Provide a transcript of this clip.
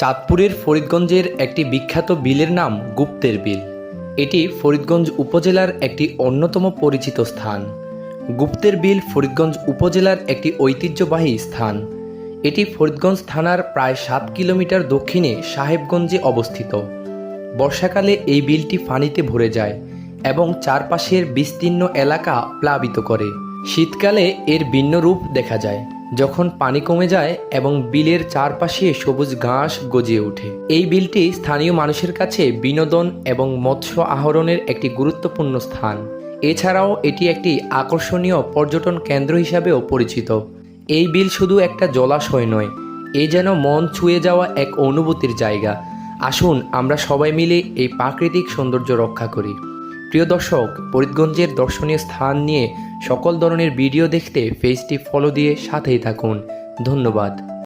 চাঁদপুরের ফরিদগঞ্জের একটি বিখ্যাত বিলের নাম গুপ্তের বিল। এটি ফরিদগঞ্জ উপজেলার একটি অন্যতম পরিচিত স্থান। গুপ্তের বিল ফরিদগঞ্জ উপজেলার একটি ঐতিহ্যবাহী স্থান। এটি ফরিদগঞ্জ থানার প্রায় সাত কিলোমিটার দক্ষিণে সাহেবগঞ্জে অবস্থিত। বর্ষাকালে এই বিলটি পানিতে ভরে যায় এবং চারপাশের বিস্তীর্ণ এলাকা প্লাবিত করে। শীতকালে এর ভিন্ন রূপ দেখা যায়। যখন পানি কমে যায় এবং বিলের চারপাশে সবুজ ঘাস গজিয়ে ওঠে। এই বিলটি স্থানীয় মানুষের কাছে বিনোদন এবং মৎস্য আহরণের একটি গুরুত্বপূর্ণ স্থান। এছাড়াও এটি একটি আকর্ষণীয় পর্যটন কেন্দ্র হিসাবেও পরিচিত। এই বিল শুধু একটা জলাশয় নয়, এ যেন মন ছুঁয়ে যাওয়া এক অনুভূতির জায়গা। আসুন, আমরা সবাই মিলে এই প্রাকৃতিক সৌন্দর্য রক্ষা করি। প্রিয় দর্শক, ফরিদগঞ্জের দর্শনীয় স্থান নিয়ে সকল ধরনের ভিডিও দেখতে পেজটি ফলো দিয়ে সাথেই থাকুন। ধন্যবাদ।